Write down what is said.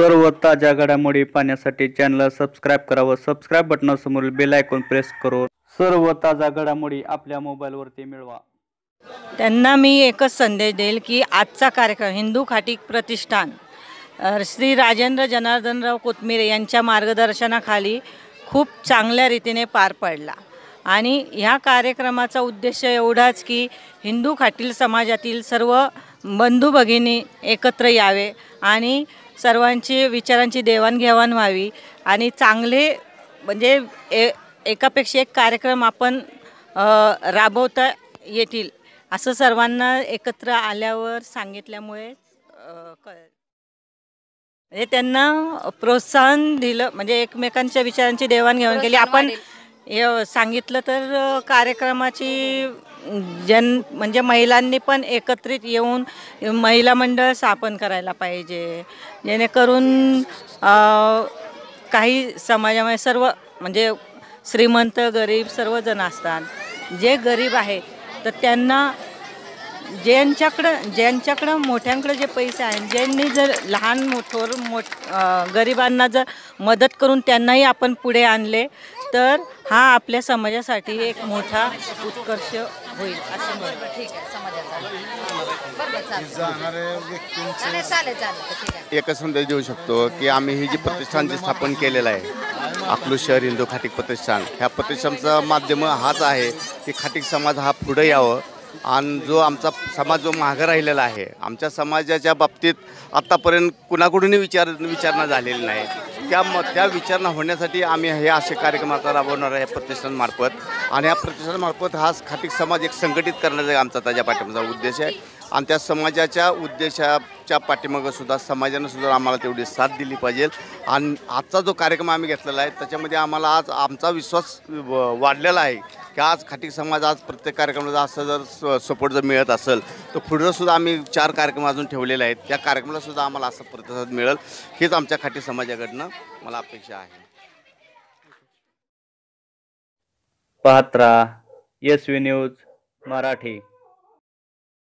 सर्व ताज्या घडामोडी पाहण्यासाठी चॅनलला सबस्क्राईब करावं सबस्क्राईब बटनासमोर बेल आयकॉन प्रेस करून सर्व ताज्या घडामोडी आपल्या मोबाईलवरती मिळवा. त्यांना मी एकच संदेश देईल की आजचा कार्यक्रम हिंदू खाटीक प्रतिष्ठान अ, श्री राजेंद्र जनार्दनराव कोथमिरे यांच्या मार्गदर्शनाखाली खूप चांगल्या रीतीने पार पडला. आणि ह्या कार्यक्रमाचा उद्देश एवढाच की हिंदू खाटील समाजातील सर्व बंधू भगिनी एकत्र यावे आणि सर्वांची विचारांची देवाणघेवाण व्हावी आणि चांगले म्हणजे ए एकापेक्षा एक कार्यक्रम आपण राबवता येतील असं सर्वांना एकत्र आल्यावर सांगितल्यामुळे अ, कळलं. म्हणजे त्यांना प्रोत्साहन दिलं म्हणजे एकमेकांच्या विचारांची देवाणघेवाण केली. आपण हे सांगितलं तर कार्यक्रमाची जन म्हणजे महिलांनी पण एकत्रित येऊन महिला मंडळ स्थापन करायला पाहिजे. जेणेकरून काही समाजामध्ये सर्व म्हणजे श्रीमंत गरीब सर्वजण असतात. जे गरीब आहे तर त्यांना ज्यांच्याकडं ज्यांच्याकडं मोठ्यांकडे जे पैसे आहेत ज्यांनी जर लहान मोठोर मोठ गरिबांना जर मदत करून त्यांनाही आपण पुढे आणले तर हा आपल्या समाजासाठी एक मोठा उत्कर्ष होईल असं ठीक आहे समाजाचा. एकच संदेश देऊ शकतो की आम्ही ही जी प्रतिष्ठान जे स्थापन केलेलं आहे अकलूज शहर हिंदू खाटीक प्रतिष्ठान ह्या प्रतिष्ठानचं माध्यम हाच आहे की खाटीक समाज हा पुढे यावं. आणि जो आमचा समाज जो मागं राहिलेला आहे आमच्या समाजाच्या बाबतीत आत्तापर्यंत कुणाकडूनही विचार विचारणा झालेली नाही. त्या म त्या विचारणा होण्यासाठी आम्ही हे असे कार्यक्रम आता राबवणार आहे प्रतिष्ठानमार्फत आणि या प्रतिष्ठानमार्फत हा खाटीक समाज एक संघटित करण्याचा आमचा त्याच्या पाठिंबाचा उद्देश आहे. आणि त्या समाजाच्या उद्देशाच्या पाठीमागं सुद्धा समाजानं सुद्धा आम्हाला तेवढी साथ दिली पाहिजे. आणि आजचा जो कार्यक्रम आम्ही घेतलेला आहे त्याच्यामध्ये आम्हाला आज आमचा विश्वास व- वाढलेला आहे. की आज खाटी समाज आज प्रत्येक कार्यक्रमाला असं जर सपोर्ट जर मिळत असेल तर पुढं सुद्धा आम्ही चार कार्यक्रम अजून ठेवलेले आहेत. त्या कार्यक्रमाला सुद्धा आम्हाला असा प्रतिसाद मिळेल. हेच आमच्या खाटी समाजाकडनं मला अपेक्षा आहे. Patra S S V news Marathi.